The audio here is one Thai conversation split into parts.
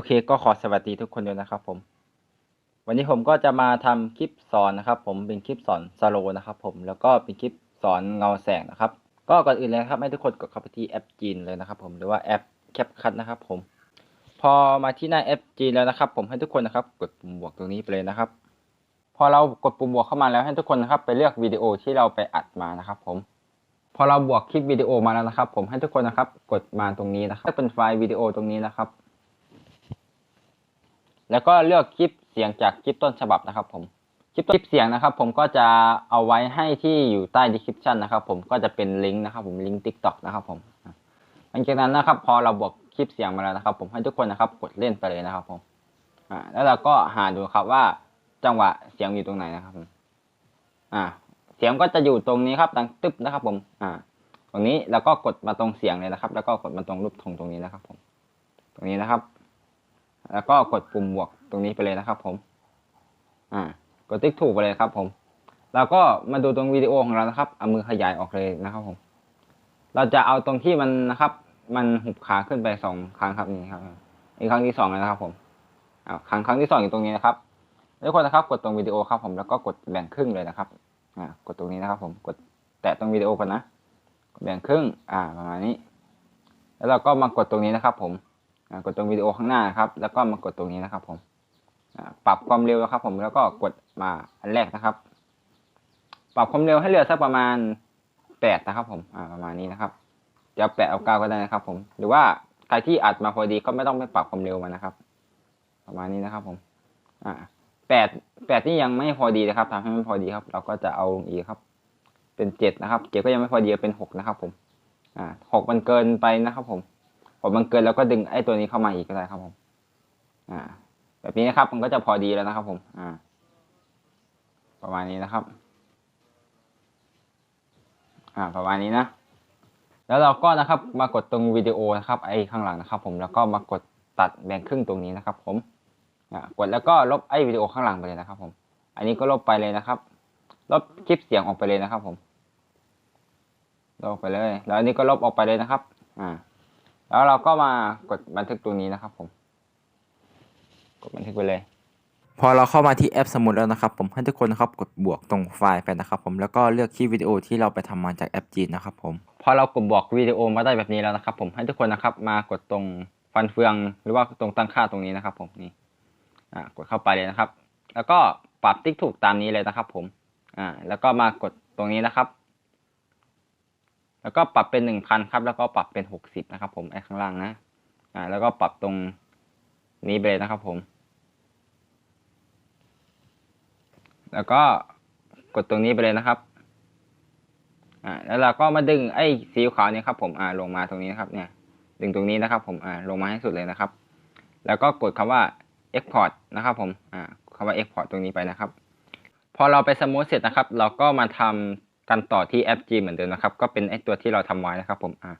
โอเคก็ขอสวัสดีทุกคนด้วยนะครับผม วันนี้ผมก็จะมาทำคลิปสอนนะครับ ผมเป็นคลิปสอนสโลนะครับ ผมแล้วก็เป็นคลิปสอนเงาแสงนะครับ ก็ก่อนอื่นเลยครับให้ทุกคนกดเข้าไปที่แอปจีนเลยนะครับ ผมหรือว่าแอปแคปคัทนะครับ ผม พอมาที่หน้าแอปจีนแล้วนะครับ ผมให้ทุกคนนะครับ กดปุ่มบวกตรงนี้ไปเลยนะครับ พอเรากดปุ่มบวกเข้ามาแล้วให้ทุกคนนะครับ ไปเลือกวิดีโอที่เราไปอัดมานะครับ ผมพอเราบวกคลิปวิดีโอมาแล้วนะครับ ผมให้ทุกคนนะครับ กดมาตรงนี้นะครับเป็นไฟล์วิดีโอตรงนี้นะครับ แล้วก็เลือกคลิปเสียงจากคลิปต้นฉบับนะครับ ผมคลิปคลิปเสียงนะครับ ผมก็จะเอาไว้ให้ที่อยู่ใต้ description นะครับ ผมก็จะเป็นลิงก์นะครับ ผมลิงก์ TikTok นะครับ ผมหลังจากนั้นนะครับ พอเราบวกคลิปเสียงมาแล้วนะครับ ผมให้ทุกคนนะครับ กดเล่นไปเลยนะครับ ผมอ่าแล้วเราก็หาดูครับว่าจังหวะเสียงอยู่ตรงไหนนะครับผมอ่า เสียงก็จะอยู่ตรงนี้ครับดังตึ๊บนะครับ ผม อ่า ตรงนี้แล้วก็กดมาตรงเสียงเลยนะครับ แล้วก็กดมาตรงรูปธงตรงนี้นะครับ ผม ตรงนี้นะครับ แล้วก็กดปุ่มบวกตรงนี้ไปเลยนะครับผม อ่ากดติ๊กถูกไปเลยครับผมแล้วก็มาดูตรงวิดีโอของเรานะครับ เอามือขยายออกเลยนะครับผม เราจะเอาตรงที่มันนะครับ มันหุบขาขึ้นไปสองครั้งครับนี่ครับอีกครั้งที่สองนะครับผมอ่าครั้งครั้งที่สองอยู่ตรงนี้นะครับทุกคนนะครับ กดตรงวิดีโอครับผม แล้วก็กดแบ่งครึ่งเลยนะครับ อ่า กดตรงนี้นะครับ ผม กดแตะตรงวิดีโอก่อนนะ แบ่งครึ่ง อ่า ประมาณนี้ แล้วเราก็มากดตรงนี้นะครับ ผม กดตรงวิดีโอข้างหน้าครับ แล้วก็มากดตรงนี้นะครับ ผมปรับความเร็วนะครับ ผมแล้วก็กดมาอันแรกนะครับ ปรับความเร็วให้เหลือสักประมาณแปดนะครับ ผมประมาณนี้นะครับจะแปดเอาเก้าก็ได้นะครับ ผม หรือว่าใครที่อัดมาพอดีก็ไม่ต้องไปปรับความเร็วมานะครับ ประมาณนี้นะครับ ผม อ่าแปดแปดนี่ยังไม่พอดีนะครับทำให้มันพอดีครับ เราก็จะเอาลงอีกครับ เป็นเจ็ดนะครับเจ็ดก็ยังไม่พอดีเป็นหกนะครับ ผม อ่าหกมันเกินไปนะครับ ผม พอมันเกินแล้วก็ดึงไอ้ตัวนี้เข้ามาอีกก็ได้ครับผม อ่า แบบนี้นะครับ มันก็จะพอดีแล้วนะครับ ผม อ่า ประมาณนี้นะครับ อ่า ประมาณนี้นะ แล้วเราก็นะครับ มากดตรงวิดีโอนะครับ ไอ้ข้างหลังนะครับ ผม แล้วก็มากดตัดแบ่งครึ่งตรงนี้นะครับ ผม อ่า กดแล้วก็ลบไอ้วิดีโอข้างหลังไปเลยนะครับ ผม อันนี้ก็ลบไปเลยนะครับ ลบคลิปเสียงออกไปเลยนะครับ ผม ลบไปเลย แล้วอันนี้ก็ลบออกไปเลยนะครับ อ่า แล้วเราก็มากดบันทึกตรงนี้นะครับผม กดบันทึกไปเลย พอเราเข้ามาที่แอปสมุดแล้วนะครับผมให้ทุกคนนะครับกดบวกตรงไฟล์ไปนะครับผมแล้วก็เลือกคลิปวิดีโอที่เราไปทำมาจากแอปจีนนะครับผมพอเรากดบอกวิดีโอมาได้แบบนี้แล้วนะครับ ผมให้ทุกคนนะครับ มากดตรงฟันเฟืองหรือว่าตรงตั้งค่าตรงนี้นะครับ ผมนี่อ่ากดเข้าไปเลยนะครับ แล้วก็ปรับติ๊กถูกตามนี้เลยนะครับ ผมอ่าแล้วก็มากดตรงนี้นะครับ แล้วก็ปรับเป็นหนึ่งพันครับ แล้วก็ปรับเป็นหกสิบนะครับ ผมไอ้ข้างล่างนะอ่าแล้วก็ปรับตรงนี้ไปเลยนะครับผม แล้วก็กดตรงนี้ไปเลยนะครับอ่าแล้วเราก็มาดึงไอ้สีขาวเนี่ยครับ ผมอ่าลงมาตรงนี้นะครับเนี่ย ดึงตรงนี้นะครับ ผมอ่าลงมาให้สุดเลยนะครับ แล้วก็กดคำว่า export นะครับ ผมอ่าคำว่า export ตรงนี้ไปนะครับ พอเราไปสมูทเสร็จนะครับ เราก็มาทำ กันต่อที่แอป G เหมือนเดิมนะครับ ก็เป็นไอตัวที่เราทำไว้นะครับ ผมอ่า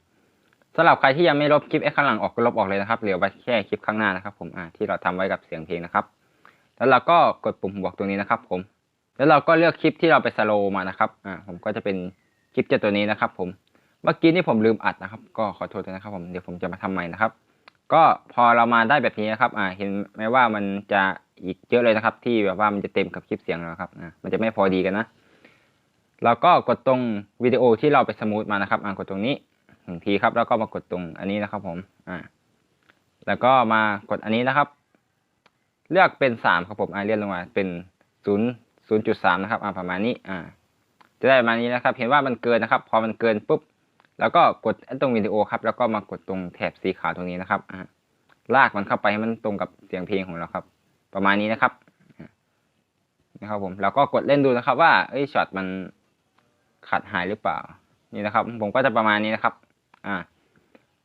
สำหรับใครที่ยังไม่ลบคลิปไอ้ข้างหลังออกก็ลบออกเลยนะครับเหลือไว้แค่คลิปข้างหน้านะครับ ผมอ่าที่เราทำไว้กับเสียงเพลงนะครับ แล้วเราก็กดปุ่มบวกตรงนี้นะครับ ผม แล้วเราก็เลือกคลิปที่เราไปสโลว์มานะครับอ่าผมก็จะเป็นคลิปเจ้าตัวนี้นะครับ ผมเมื่อกี้นี่ผมลืมอัดนะครับ ก็ขอโทษด้วยนะครับ ผมเดี๋ยวผมจะมาทำใหม่นะครับก็พอเรามาได้แบบนี้นะครับ อ่า เห็นไหมว่ามันจะอีกเยอะเลยนะครับ ที่แบบว่ามันจะเต็มกับคลิปเสียงเราครับ อ่า มันจะไม่พอดีกันนะ เราก็กดตรงวิดีโอที่เราไปสมูทมานะครับอ่ากดตรงนี้หนึ่งทีครับ แล้วก็มากดตรงอันนี้นะครับผมอ่าแล้วก็มากดอันนี้นะครับ เลือกเป็นสามครับผมอ่าเลื่อนลงมาเป็นศูนย์ศูนย์จุดสามนะครับอ่าประมาณนี้อ่าจะได้ประมาณนี้นะครับ เห็นว่ามันเกินนะครับ พอมันเกินปุ๊บแล้วก็กดตรงวิดีโอครับ แล้วก็มากดตรงแถบสีขาวตรงนี้นะครับอ่าลากมันเข้าไปให้มันตรงกับเสียงเพลงของเราครับ ประมาณนี้นะครับนะครับผมแล้วก็กดเล่นดูนะครับว่าเอ้ยช็อตมัน ขาดหายหรือเปล่า นี่นะครับ ผมก็จะประมาณนี้นะครับ อ่า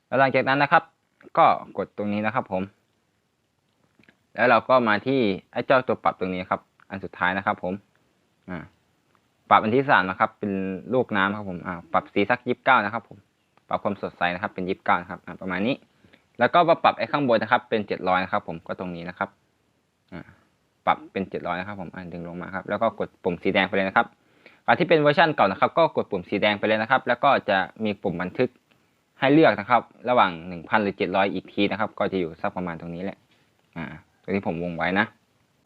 แล้วหลังจากนั้นนะครับ ก็กดตรงนี้นะครับผม แล้วเราก็มาที่ไอ้เจ้าตัวปรับตรงนี้ครับ อันสุดท้ายนะครับ ผม อ่า ปรับอันที่สามนะครับ เป็นลูกน้ำครับผม อ่า ปรับสีสักยี่สิบเก้านะครับ ผม ปรับความสดใสนะครับ เป็นยี่สิบเก้าครับ อ่า ประมาณนี้ แล้วก็มาปรับไอ้ข้างบนนะครับ เป็นเจ็ดร้อยนะครับ ผม ก็ตรงนี้นะครับ อ่า ปรับเป็นเจ็ดร้อยนะครับ ผม อ่าดึงลงมาครับ แล้วก็กดปุ่มสีแดงไปเลยนะครับ ใครที่เป็นเวอร์ชันเก่านะครับ ก็กดปุ่มสีแดงไปเลยนะครับ แล้วก็จะมีปุ่มบันทึกให้เลือกนะครับ ระหว่างหนึ่งพันหรือเจ็ดร้อยอีกทีนะครับ ก็จะอยู่สักประมาณตรงนี้แหละอ่าตัวที่ผมวงไว้นะ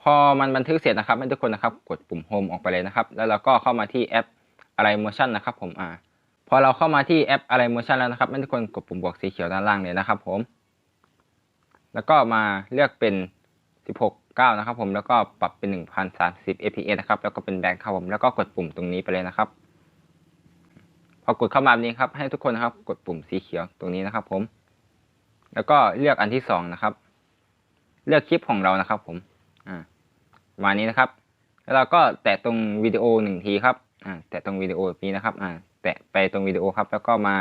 พอมันบันทึกเสร็จนะครับให้ทุกคนนะครับ กดปุ่มโฮมออกไปเลยนะครับ แล้วเราก็เข้ามาที่แอปอะไร motion นะครับ ผมอ่าพอเราเข้ามาที่แอปอะไร motion แล้วนะครับให้ทุกคนกดปุ่มบวกสีเขียวด้านล่างเลยนะครับ ผม แล้วก็มาเลือกเป็น 16 9นะครับผมแล้วก็ปรับเป็น1030 fps นะครับแล้วก็เป็นแบงค์ครับผมแล้วก็กดปุ่มตรงนี้ไปเลยนะครับ พอกดเข้ามาแบบนี้ครับให้ทุกคนนะครับ กดปุ่มสีเขียวตรงนี้นะครับ ผม แล้วก็เลือกอันที่สองนะครับ เลือกคลิปของเรานะครับ ผมอ่าประมาณนี้นะครับ แล้วเราก็แตะตรงวิดีโอหนึ่งทีครับอ่าแตะตรงวิดีโอนี้นะครับอ่าแตะไปตรงวิดีโอครับ แล้วก็มา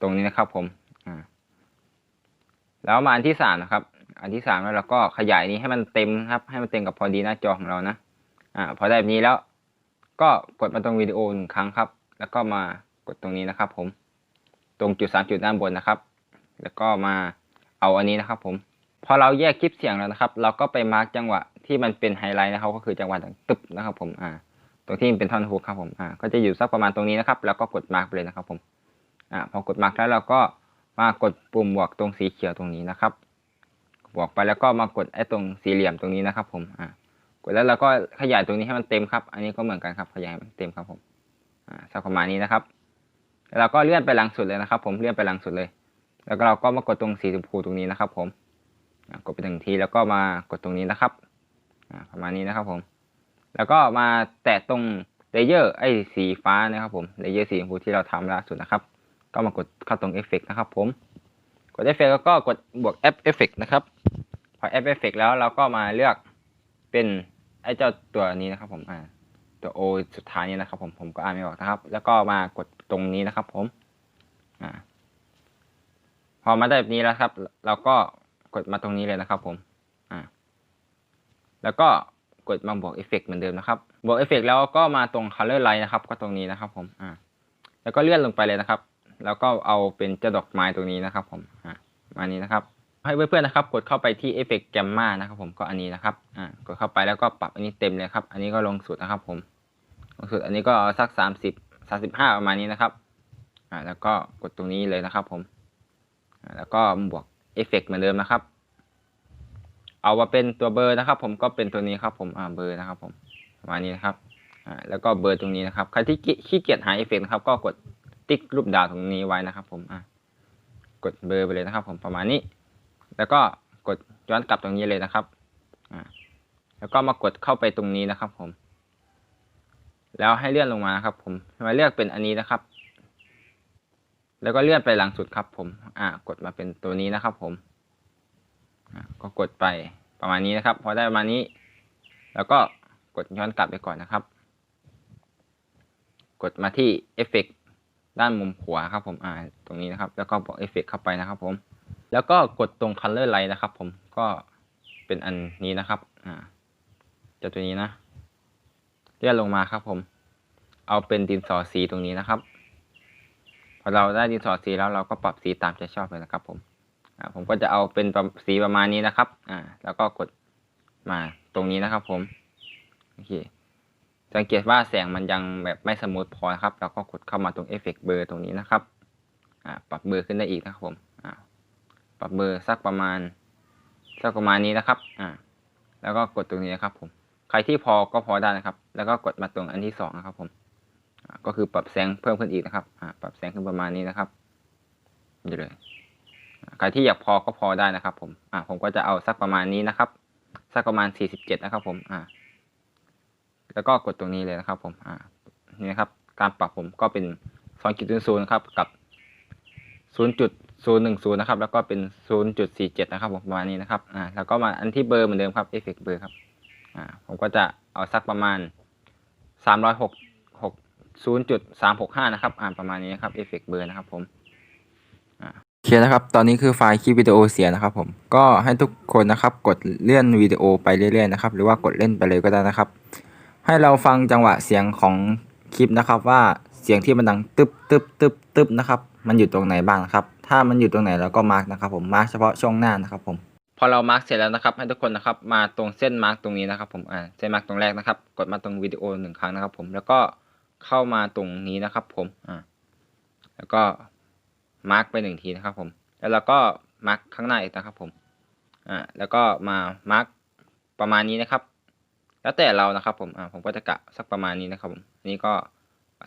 ตรงนี้นะครับ ผมอ่าแล้วมาอันที่สามนะครับ อันที่สามแล้วเราก็ขยายนี้ให้มันเต็มครับ ให้มันเต็มกับพอดีหน้าจอของเรานะ อ่า พอได้แบบนี้แล้ว ก็กดมาตรงวิดีโอหนึ่งครั้งครับ แล้วก็มากดตรงนี้นะครับ ผม ตรงจุดสามจุดด้านบนนะครับ แล้วก็มาเอาอันนี้นะครับ ผม พอเราแยกคลิปเสียงแล้วนะครับ เราก็ไปมาร์กจังหวะที่มันเป็นไฮไลท์นะครับ ก็คือจังหวะดังตึบนะครับ ผม อ่า ตรงที่มันเป็นท่อนฮุกครับผม อ่า ก็จะอยู่สักประมาณตรงนี้นะครับ แล้วก็กดมาร์กไปเลยนะครับ ผม อ่า พอกดมาร์กแล้วเราก็มากดปุ่มบวกตรงสีเขียวตรงนี้นะครับ บวกไปแล้วก็มากดไอ้ตรงสี่เหลี่ยมตรงนี้นะครับ ผมอ่ากดแล้วเราก็ขยายตรงนี้ให้มันเต็มครับ อันนี้ก็เหมือนกันครับ ขยายให้มันเต็มครับผมอ่าสักประมาณนี้นะครับแล้วเราก็เลื่อนไปหลังสุดเลยนะครับ ผมเลื่อนไปหลังสุดเลย แล้วก็เราก็มากดตรงสีชมพูตรงนี้นะครับ ผมกดไปหนึ่งทีแล้วก็มากดตรงนี้นะครับประมาณนี้นะครับผม แล้วก็มาแตะตรงเลเยอร์ไอ้สีฟ้านะครับผมเลเยอร์สีชมพูที่เราทำล่าสุดนะครับ ก็มากดเข้าตรงเอฟเฟกนะครับ ผมกดเอฟเฟกแล้วก็กดบวก F เอฟเฟกนะครับ พอ F เอฟเฟกแล้วเราก็มาเลือกเป็นไอ้เจ้าตัวนี้นะครับ ผมอ่าตัว O สุดท้ายนี้นะครับ ผมผมก็อ่านไม่ออกนะครับ แล้วก็มากดตรงนี้นะครับ ผมอ่าพอมาได้แบบนี้แล้วครับ เราก็กดมาตรงนี้เลยนะครับ ผมอ่าแล้วก็กดมาบวกเอฟเฟกเหมือนเดิมนะครับบวกเอฟเฟกแล้วก็มาตรง color light นะครับ ก็ตรงนี้นะครับ ผมอ่าแล้วก็เลื่อนลงไปเลยนะครับ แล้วก็เอาเป็นเจ้าดอกไม้ตรงนี้นะครับ ผมอ่ามานี้นะครับ ให้เพื่อนๆนะครับ กดเข้าไปที่เอฟเฟกแกมมานะครับ ผมก็อันนี้นะครับอ่ากดเข้าไปแล้วก็ปรับอันนี้เต็มเลยครับ อันนี้ก็ลงสุดนะครับ ผมลงสุดอันนี้ก็สักสามสิบสามสิบห้าประมาณนี้นะครับอ่าแล้วก็กดตรงนี้เลยนะครับ ผมอ่าแล้วก็บวกเอฟเฟกเหมือนเดิมนะครับ เอามาเป็นตัวเบอร์นะครับ ผมก็เป็นตัวนี้ครับ ผมอ่าเบอร์นะครับ ผมประมาณนี้นะครับอ่าแล้วก็เบอร์ตรงนี้นะครับใครที่ขี้เกียจหาเอฟเฟกนะครับ ก็กดติ๊กรูปดาวตรงนี้ไว้นะครับ ผมอ่ากดเบอร์ไปเลยนะครับ ผมประมาณนี้ แล้วก็กดย้อนกลับตรงนี้เลยนะครับอ่าแล้วก็มากดเข้าไปตรงนี้นะครับ ผม แล้วให้เลื่อนลงมานะครับ ผมมาเลือกเป็นอันนี้นะครับ แล้วก็เลื่อนไปหลังสุดครับ ผม อ่ากดมาเป็นตัวนี้นะครับ ผมก็กดไปประมาณนี้นะครับพอได้ประมาณนี้ แล้วก็กดย้อนกลับไปก่อนนะครับ กดมาที่เอฟเฟกด้านมุมขวาครับ ผมอ่าตรงนี้นะครับ แล้วก็บอกเอฟเฟกเข้าไปนะครับ ผม แล้วก็กดตรง color light นะครับ ผมก็เป็นอันนี้นะครับ อ่าจะตัวนี้นะเลื่อนลงมาครับ ผม เอาเป็นดินสอสีตรงนี้นะครับ พอเราได้ดินสอสีแล้วเราก็ปรับสีตามใจชอบเลยนะครับ ผม อ่า ผมก็จะเอาเป็นสีประมาณนี้นะครับ อ่า แล้วก็กดมาตรงนี้นะครับ ผมโอเคสังเกตว่าแสงมันยังแบบไม่สมูทพอครับ เราก็กดเข้ามาตรงเอฟเฟกเบอร์ตรงนี้นะครับ อ่า ปรับเบอร์ขึ้นได้อีกนะครับผม รับเบอร์สักประมาณสักประมาณนี้นะครับ อ่า แล้วก็กดตรงนี้นะครับ ผม ใครที่พอก็พอได้นะครับ แล้วก็กดมาตรงอันที่สองนะครับผมอ่าก็คือปรับแสงเพิ่มขึ้นอีกนะครับอ่าปรับแสงขึ้นประมาณนี้นะครับนี่เลย ใครที่อยากพอก็พอได้นะครับ ผม อ่า ผมก็จะเอาสักประมาณนี้นะครับ สักประมาณสี่สิบเจ็ดนะครับ ผม อ่า แล้วก็กดตรงนี้เลยนะครับ ผม อ่า นี่นะครับ การปรับผมก็เป็นสองจุดศูนย์นะครับ กับศู นย์จุดศูนย์หนึ่งศูนย์นะครับ แล้วก็เป็นศูนย์จุดสี่เจ็ดนะครับผมประมาณนี้นะครับ อ่า แล้วก็มาอันที่เบอร์เหมือนเดิมครับ เอฟเฟกเบอร์ครับ อ่า ผมก็จะเอาสักประมาณสามร้อยหกหกศูนย์จุดสามหกห้านะครับ อ่า ประมาณนี้นะครับ เอฟเฟกเบอร์นะครับผมโอเคนะครับ ตอนนี้คือไฟล์คลิปวิดีโอเสียนะครับผม ก็ให้ทุกคนนะครับกดเลื่อนวิดีโอไปเรื่อยๆนะครับ หรือว่ากดเล่นไปเลยก็ได้นะครับ ให้เราฟังจังหวะเสียงของคลิปนะครับ ว่าเสียงที่มันดังตึ๊บตึ๊บตึ๊บตึ๊บนะครับ มันอยู่ตรงไหนบ้างนะครับ ถ้ามันอยู่ตรงไหนเราก็มาร์กนะครับผมมาร์กเฉพาะช่วงหน้านะครับผมพอเรามาร์กเสร็จแล้วนะครับ ให้ทุกคนนะครับมาตรงเส้นมาร์กตรงนี้นะครับ ผมอ่าเส้นมาร์กตรงแรกนะครับ กดมาตรงวิดีโอหนึ่งครั้งนะครับ ผมแล้วก็เข้ามาตรงนี้นะครับ ผมอ่าแล้วก็มาร์กไปหนึ่งทีนะครับ ผม แล้วเราก็มาร์กข้างหน้าอีกนะครับ ผมอ่าแล้วก็มามาร์กประมาณนี้นะครับ แล้วแต่เรานะครับ ผมอ่าผมก็จะกะสักประมาณนี้นะครับ ผมอันนี้ก็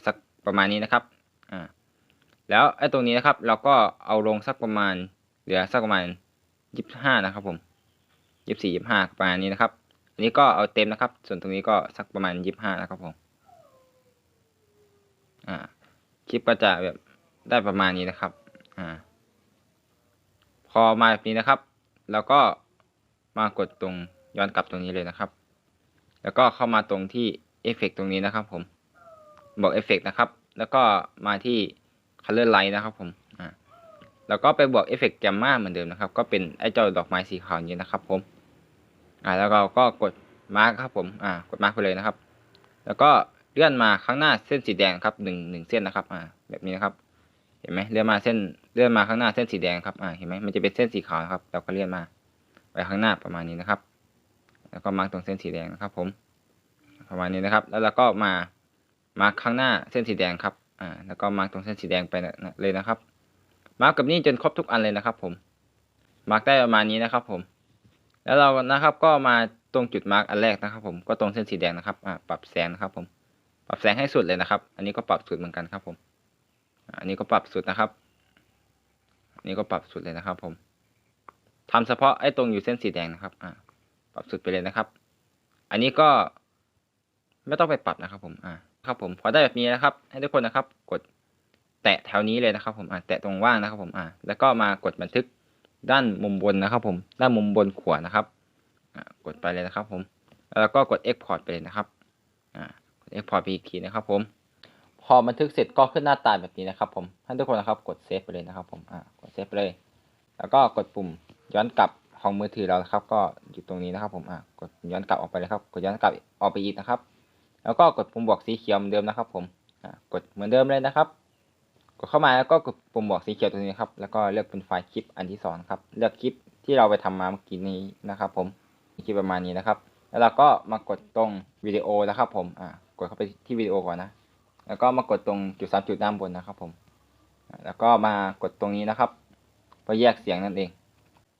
สักประมาณนี้นะครับอ่า แล้วไอ้ตรงนี้นะครับ เราก็เอาลงสักประมาณเหลือสักประมาณยี่สิบห้านะครับผมยี่สิบสี่ยี่สิบห้าประมาณนี้นะครับ อันนี้ก็เอาเต็มนะครับ ส่วนตรงนี้ก็สักประมาณยี่สิบห้านะครับผมอ่าคลิปก็จะแบบได้ประมาณนี้นะครับอ่าพอมาแบบนี้นะครับเราก็มากดตรงย้อนกลับตรงนี้เลยนะครับ แล้วก็เข้ามาตรงที่เอฟเฟกตรงนี้นะครับผม บอกเอฟเฟกนะครับ แล้วก็มาที่ color light นะครับผมอ่าแล้วก็ไปบวกเอฟเฟกต์แกมมาเหมือนเดิมนะครับ ก็เป็นไอ้เจ้าดอกไม้สีขาวนี้นะครับผมอ่าแล้วเราก็กดมาร์คครับผมอ่ากดมาร์คไปเลยนะครับ แล้วก็เลื่อนมาข้างหน้าเส้นสีแดงครับหนึ่งหนึ่งเส้นนะครับอ่าแบบนี้นะครับ เห็นไหมเลื่อนมาเส้นเลื่อนมาข้างหน้าเส้นสีแดงครับอ่าเห็นไหมมันจะเป็นเส้นสีขาวนะครับ เราก็เลื่อนมาไปข้างหน้าประมาณนี้นะครับ แล้วก็มาร์คตรงเส้นสีแดงนะครับ ผม ประมาณนี้นะครับ แล้วเราก็มามาร์คข้างหน้าเส้นสีแดงครับ อ่าแล้วก็มาร์คตรงเส้นสีแดงไปนะเลยนะครับมาร์กกับนี่จนครบทุกอันเลยนะครับ ผมมาร์กได้ประมาณนี้นะครับ ผม แล้วเรานะครับก็มาตรงจุดมาร์กอันแรกนะครับ ผมก็ตรงเส้นสีแดงนะครับอ่าปรับแสงนะครับ ผม ปรับแสงให้สุดเลยนะครับ อันนี้ก็ปรับสุดเหมือนกันครับ ผมอ่าอันนี้ก็ปรับสุดนะครับอันนี้ก็ปรับสุดเลยนะครับ ผมทำเฉพาะไอ้ตรงอยู่เส้นสีแดงนะครับ อ่า ปรับสุดไปเลยนะครับ อันนี้ก็ไม่ต้องไปปรับนะครับ ผม อ่า ครับผมพอได้แบบนี้นะครับ ให้ทุกคนนะครับ กดแตะแถวนี้เลยนะครับ ผมอ่าแตะตรงว่างนะครับ ผมอ่าแล้วก็มากดบันทึกด้านมุมบนนะครับ ผมด้านมุมบนขวานะครับอ่ากดไปเลยนะครับ ผม แล้วก็กด Export ไปเลยนะครับอ่ากด Export ไปอีกทีนะครับ ผม พอบันทึกเสร็จก็ขึ้นหน้าตาแบบนี้นะครับ ผมให้ทุกคนนะครับกดเซฟไปเลยนะครับ ผมอ่ากดเซฟไปเลย แล้วก็กดปุ่มย้อนกลับของมือถือเรานะครับ ก็อยู่ตรงนี้นะครับ ผมอ่ากดย้อนกลับออกไปเลยครับ กดย้อนกลับออกไปอีกนะครับ แล้วก็กดปุ่มบวกสีเขียวเหมือนเดิมนะครับ ผมกดเหมือนเดิมเลยนะครับ กดเข้ามาแล้วก็กดปุ่มบอกสีเขียวตรงนี้ครับ แล้วก็เลือกเป็นไฟล์คลิปอันที่สองครับ เลือกคลิปที่เราไปทำมาเมื่อกี้นี้นะครับ ผมคลิปประมาณนี้นะครับ แล้วเราก็มากดตรงวิดีโอนะครับ ผมอ่ากดเข้าไปที่วิดีโอก่อนนะ แล้วก็มากดตรงจุดสามจุดด้านบนนะครับ ผม แล้วก็มากดตรงนี้นะครับเพื่อแยกเสียงนั่นเอง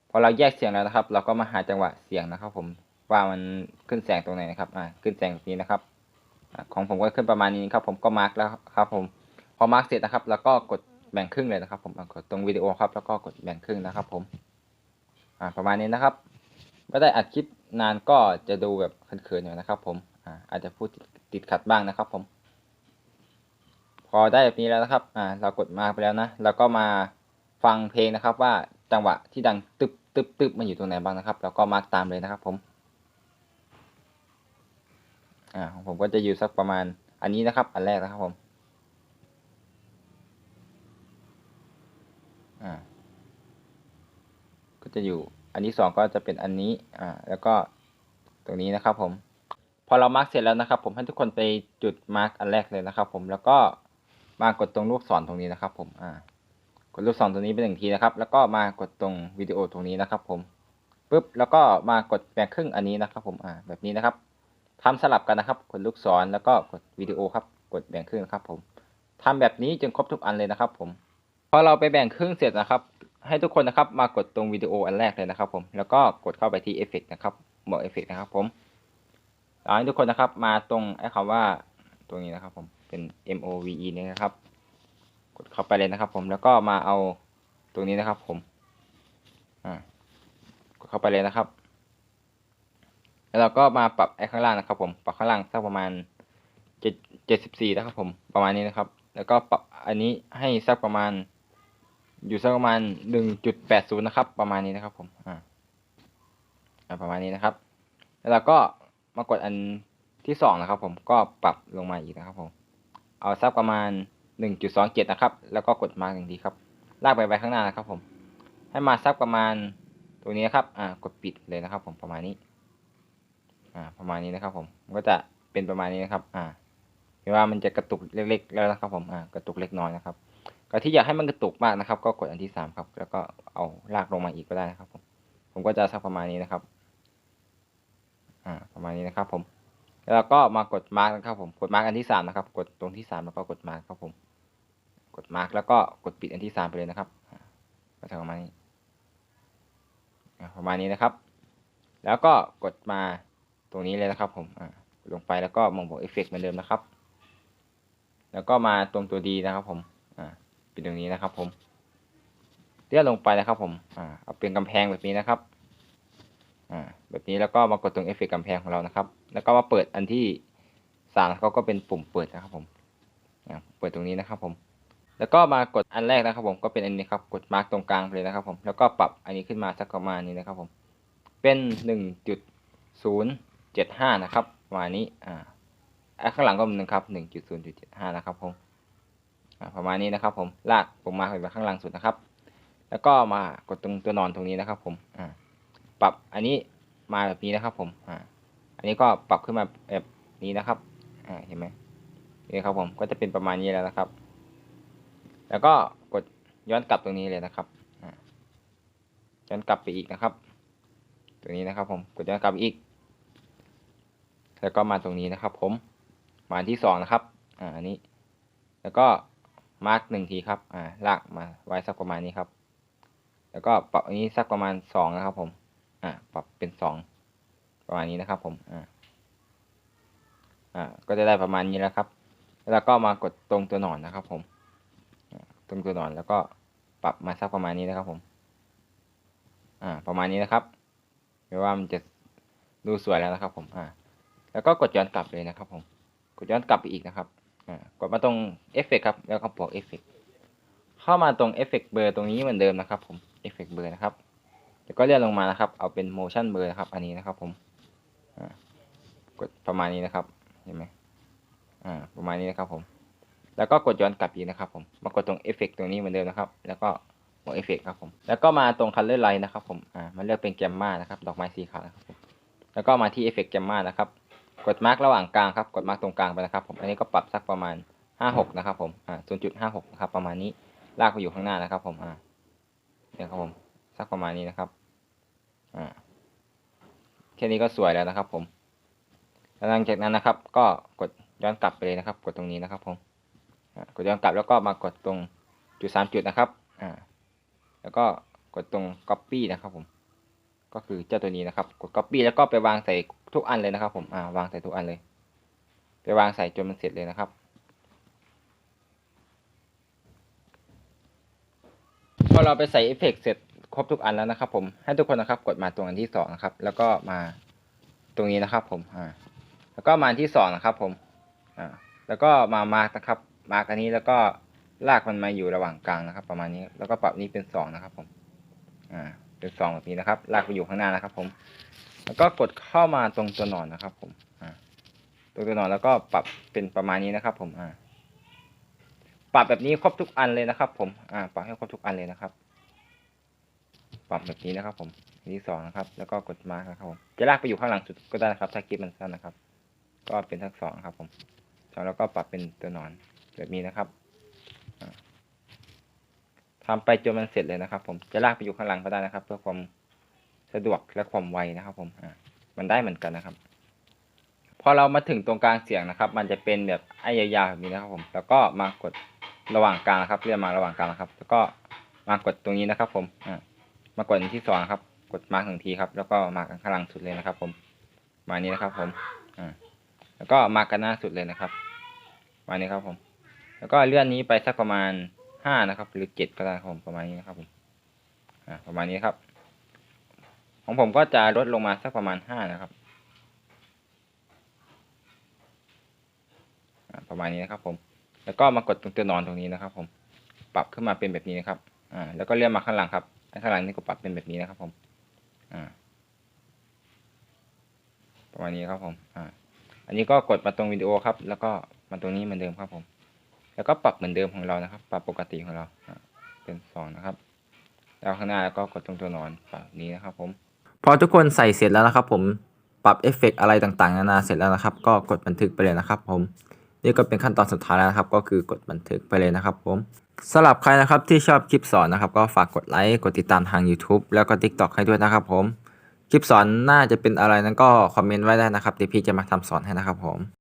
พอเราแยกเสียงแล้วนะครับ เราก็มาหาจังหวะเสียงนะครับ ผมว่ามันขึ้นแสงตรงไหนนะครับอ่าขึ้นแสงตรงนี้นะครับ ของผมก็ขึ้นประมาณนี้ครับ ผมก็มาร์กแล้วครับผมพอมาร์กเสร็จนะครับ แล้วก็กดแบ่งครึ่งเลยนะครับ ผมกดตรงวิดีโอครับ แล้วก็กดแบ่งครึ่งนะครับ ผมอ่าประมาณนี้นะครับไม่ได้อัดคลิปนานก็จะดูแบบเขินๆหน่อยนะครับ ผมอ่าอาจจะพูดติดขัดบ้างนะครับ ผม พอได้แบบนี้แล้วนะครับอ่าเรากดมาร์กไปแล้วนะแล้วก็มาฟังเพลงนะครับ ว่าจังหวะที่ดังตึบตึบตึบมันอยู่ตรงไหนบ้างนะครับ แล้วก็มาร์กตามเลยนะครับ ผม อ่าของผมก็จะอยู่สักประมาณอันนี้นะครับ อันแรกนะครับผม อ่า ก็จะอยู่ อันที่สองก็จะเป็นอันนี้ อ่า แล้วก็ตรงนี้นะครับ ผม พอเรามาร์กเสร็จแล้วนะครับ ผมให้ทุกคนไปจุดมาร์กอันแรกเลยนะครับ ผม แล้วก็มากดตรงลูกศรตรงนี้นะครับ ผม อ่า กดลูกศรตรงนี้เป็นหนึ่งทีนะครับ แล้วก็มากดตรงวิดีโอตรงนี้นะครับ ผมปุ๊บ แล้วก็มากดแบ่งครึ่งอันนี้นะครับ ผม อ่า แบบนี้นะครับ ทำสลับกันนะครับกดลูกศรแล้วก็กดวิดีโอครับ กดแบ่งครึ่งครับ ผมทำแบบนี้จนครบทุกอันเลยนะครับ ผมพอเราไปแบ่งครึ่งเสร็จนะครับ ให้ทุกคนนะครับ มากดตรงวิดีโออันแรกเลยนะครับ ผมแล้วก็กดเข้าไปที่เอฟเฟกนะครับบอกเอฟเฟกนะครับ ผมแล้วให้ทุกคนนะครับ มาตรงไอ้คำว่าตรงนี้นะครับ ผมเป็น M O V E นี่นะครับ กดเข้าไปเลยนะครับ ผมแล้วก็มาเอาตรงนี้นะครับ ผมอ่ากดเข้าไปเลยนะครับ แล้วเราก็มาปรับไอ้ข้างล่างนะครับ ผมปรับข้างล่างสักประมาณเจ็ดเจ็ดสิบสี่นะครับ ผมประมาณนี้นะครับ แล้วก็ปรับอันนี้ให้สักประมาณ อยู่สักประมาณหนึ่งจุดแปดศูนย์นะครับ ประมาณนี้นะครับ ผมอ่าประมาณนี้นะครับ แล้วเราก็มากดอันที่สองนะครับ ผมก็ปรับลงมาอีกนะครับ ผม เอาสักประมาณหนึ่งจุดสองเจ็ดนะครับ แล้วก็กดมาหนึ่งทีครับ ลากไปไปข้างหน้านะครับ ผม ให้มาสักประมาณตรงนี้นะครับ อ่ากดปิดเลยนะครับ ผมประมาณนี้ อ่าประมาณนี้นะครับผมก็จะเป็นประมาณนี้นะครับ อ่าเห็นว่ามันจะกระตุกเล็กๆ แล้วนะครับผมอ่ากระตุกเล็กน้อยนะครับก็ที่อยากให้มันกระตุกมากนะครับ ก็กดอันที่สามครับ แล้วก็เอาลากลงมาอีกก็ได้นะครับผมผมก็จะสักประมาณนี้นะครับ อ่า ประมาณนี้นะครับ ผม แล้วก็มากดมาร์กนะครับ ผมกดมาร์กอันที่สามนะครับ กดตรงที่สามแล้วก็กดมาร์กครับผม กดมาร์กแล้วก็กดปิดอันที่สามไปเลยนะครับอ่าก็จะประมาณนี้อ่าประมาณนี้นะครับ แล้วก็กดมา ตรงนี้เลยนะครับผมอ่าลงไปแล้วก็มองบอกเอฟเฟกต์เหมือนเดิมนะครับ แล้วก็มาตรงตัวดีนะครับผมอ่าเป็นตรงนี้นะครับ ผมเลื่อนลงไปนะครับผมอ่าเอาเป็นกำแพงแบบนี้นะครับอ่าแบบนี้แล้วก็มากดตรงเอฟเฟกต์กำแพงของเรานะครับ แล้วก็มาเปิดอันที่สามเขาก็เป็นปุ่มเปิดนะครับผมอ่าเปิดตรงนี้นะครับผมแล้วก็มากดอันแรกนะครับผมก็เป็นอันนี้ครับกดมาร์กตรงกลางเลยนะครับผมแล้วก็ปรับอันนี้ขึ้นมาสักประมาณนี้นะครับผมเป็นหนึ่งจุดศูนย์ เจ็ดห้านะครับประมาณนี้อ่าข้างหลังก็เหมือนกันครับหนึ่งจุดศูนย์จุดเจ็ดห้านะครับผมอ่าประมาณนี้นะครับ ผมลากผมมาไปข้างหลังสุดนะครับ แล้วก็มากดตรงตัวนอนตรงนี้นะครับผมอ่าปรับอันนี้มาแบบนี้นะครับ ผมอ่าอันนี้ก็ปรับขึ้นมาแบบนี้นะครับอ่าเห็นไหมนี่ครับผมก็จะเป็นประมาณนี้แล้วนะครับ แล้วก็กดย้อนกลับตรงนี้เลยนะครับอ่าย้อนกลับไปอีกนะครับตรงนี้นะครับ ผมกดย้อนกลับอีก แล้วก็มาตรงนี้นะครับ ผมมาที่สองนะครับ อ่าอันนี้ แล้วก็มาร์กหนึ่งทีครับ อ่าลากมาไว้สักประมาณนี้ครับ แล้วก็ปรับอันนี้สักประมาณสองนะครับ ผม อ่าปรับเป็นสองประมาณนี้นะครับ ผม อ่า อ่า ก็จะได้ประมาณนี้แล้วครับ แล้วก็มากดตรงตัวหนอนนะครับ ผม ตรงตัวหนอนแล้วก็ปรับมาสักประมาณนี้นะครับ ผม อ่า ประมาณนี้นะครับไม่ว่ามันจะดูสวยแล้วนะครับ ผม อ่า แล้วก็กดย้อนกลับเลยนะครับผมกดย้อนกลับไปอีกนะครับอ่ากดมาตรงเอฟเฟกครับแล้วก็บอกเอฟเฟกเข้ามาตรงเอฟเฟกเบอร์ตรงนี้เหมือนเดิมนะครับผมเอฟเฟกเบอร์นะครับแล้วก็เลื่อนลงมานะครับ เอาเป็น motion blur นะครับ อันนี้นะครับผมอ่ากดประมาณนี้นะครับเห็นไหมอ่าประมาณนี้นะครับผม แล้วก็กดย้อนกลับอีกนะครับ ผมมากดตรงเอฟเฟกตรงนี้เหมือนเดิมนะครับ แล้วก็บอกเอฟเฟกครับผม แล้วก็มาตรง color light นะครับผม อ่า มันเลือกเป็นแกมมานะครับ ดอกไม้สีขาวนะครับผม แล้วก็มาที่เอฟเฟกแกมมานะครับ กดมาร์กระหว่างกลางครับ กดมาร์กตรงกลางไปนะครับ ผม อันนี้ก็ปรับสักประมาณห้าหกนะครับ ผม อ่าศูนย์จุดห้าหกนะครับ ประมาณนี้ ลากไปอยู่ข้างหน้านะครับ ผม อ่าเนี่ยครับผม สักประมาณนี้นะครับ อ่า แค่นี้ก็สวยแล้วนะครับ ผมหลังจากนั้นนะครับ ก็กดย้อนกลับไปเลยนะครับ กดตรงนี้นะครับ ผม กดย้อนกลับแล้วก็มากดตรงจุดสามจุดนะครับ อ่า แล้วก็กดตรง copy นะครับผม ก็คือเจ้าตัวนี้นะครับ กด copy แล้วก็ไปวางใส่ทุกอันเลยนะครับ ผมอ่าวางใส่ทุกอันเลย ไปวางใส่จนมันเสร็จเลยนะครับพอเราไปใส่เอฟเฟกต์เสร็จครบทุกอันแล้วนะครับ ผมให้ทุกคนนะครับ กดมาตรงอันที่สองนะครับ แล้วก็มาตรงนี้นะครับ ผมอ่าแล้วก็มาที่สองนะครับ ผมอ่าแล้วก็มามาร์กนะครับ มาร์กอันนี้แล้วก็ลากมันมาอยู่ระหว่างกลางนะครับ ประมาณนี้แล้วก็ปรับนี้เป็นสองนะครับ ผมอ่า เป็นสองแบบนี้นะครับ ลากไปอยู่ข้างหน้านะครับ ผม แล้วก็กดเข้ามาตรงตัวหนอนนะครับ ผมตรงตัวหนอนแล้วก็ปรับเป็นประมาณนี้นะครับ ผมปรับแบบนี้ครบทุกอันเลยนะครับ ผมปรับให้ครบทุกอันเลยนะครับ ปรับแบบนี้นะครับ ผมอันที่สองนะครับ แล้วก็กดมาร์กนะครับผมจะลากไปอยู่ข้างหลังสุดก็ได้นะครับ ถ้าคลิปมันสั้นนะครับ ก็เป็นทั้งสองครับ ผมแล้วก็ปรับเป็นตัวหนอนแบบนี้นะครับ อ่าทำไปจนมันเสร็จเลยนะครับ ผมจะลากไปอยู่ข้างหลังก็ได้นะครับ เพื่อความสะดวกและความไวนะครับ ผมอ่ามันได้เหมือนกันนะครับ พอเรามาถึงตรงกลางเสียงนะครับ มันจะเป็นแบบไอ้ยาวๆแบบนี้นะครับ ผม แล้วก็มากดระหว่างกลางนะครับเลื่อนมาระหว่างกลางนะครับ แล้วก็มากดตรงนี้นะครับ ผมอ่ามากดที่สองครับ กดมาร์กหนึ่งทีครับ แล้วก็มาร์กข้างหลังสุดเลยนะครับ ผม มานี้นะครับ ผมอ่าแล้วก็มาร์กกันหน้าสุดเลยนะครับ มานี้ครับผม แล้วก็เลื่อนนี้ไปสักประมาณ ห้านะครับ หรือเจ็ดก็ได้ครับผมประมาณนี้นะครับผมอ่าประมาณนี้ครับ ของผมก็จะลดลงมาสักประมาณห้านะครับอ่าประมาณนี้นะครับผม แล้วก็มากดตรงตัวนอนตรงนี้นะครับ ผม ปรับขึ้นมาเป็นแบบนี้นะครับ อ่า แล้วก็เลื่อนมาข้างหลังครับ ข้างหลังนี่ก็ปรับเป็นแบบนี้นะครับผม อ่า ประมาณนี้ครับผม อ่า อันนี้ก็กดมาตรงวิดีโอครับ แล้วก็มาตรงนี้เหมือนเดิมครับผม แล้วก็ปรับเหมือนเดิมของเรานะครับ ปรับปกติของเราเป็นสองนะครับ แล้วข้างหน้าก็กดตรงตัวนอนปรับนี้นะครับ ผม พอทุกคนใส่เสร็จแล้วนะครับ ผมปรับเอฟเฟกต์อะไรต่างๆ นานาเสร็จแล้วนะครับ ก็กดบันทึกไปเลยนะครับ ผม นี่ก็เป็นขั้นตอนสุดท้ายแล้วนะครับ ก็คือกดบันทึกไปเลยนะครับ ผมสำหรับใครนะครับที่ชอบคลิปสอนนะครับ ก็ฝากกดไลค์กดติดตามทาง YouTube แล้วก็ TikTok ให้ด้วยนะครับ ผมคลิปสอนน่าจะเป็นอะไรนั้นก็คอมเมนต์ไว้ได้นะครับเดี๋ยวพี่จะมาทำสอนให้นะครับผม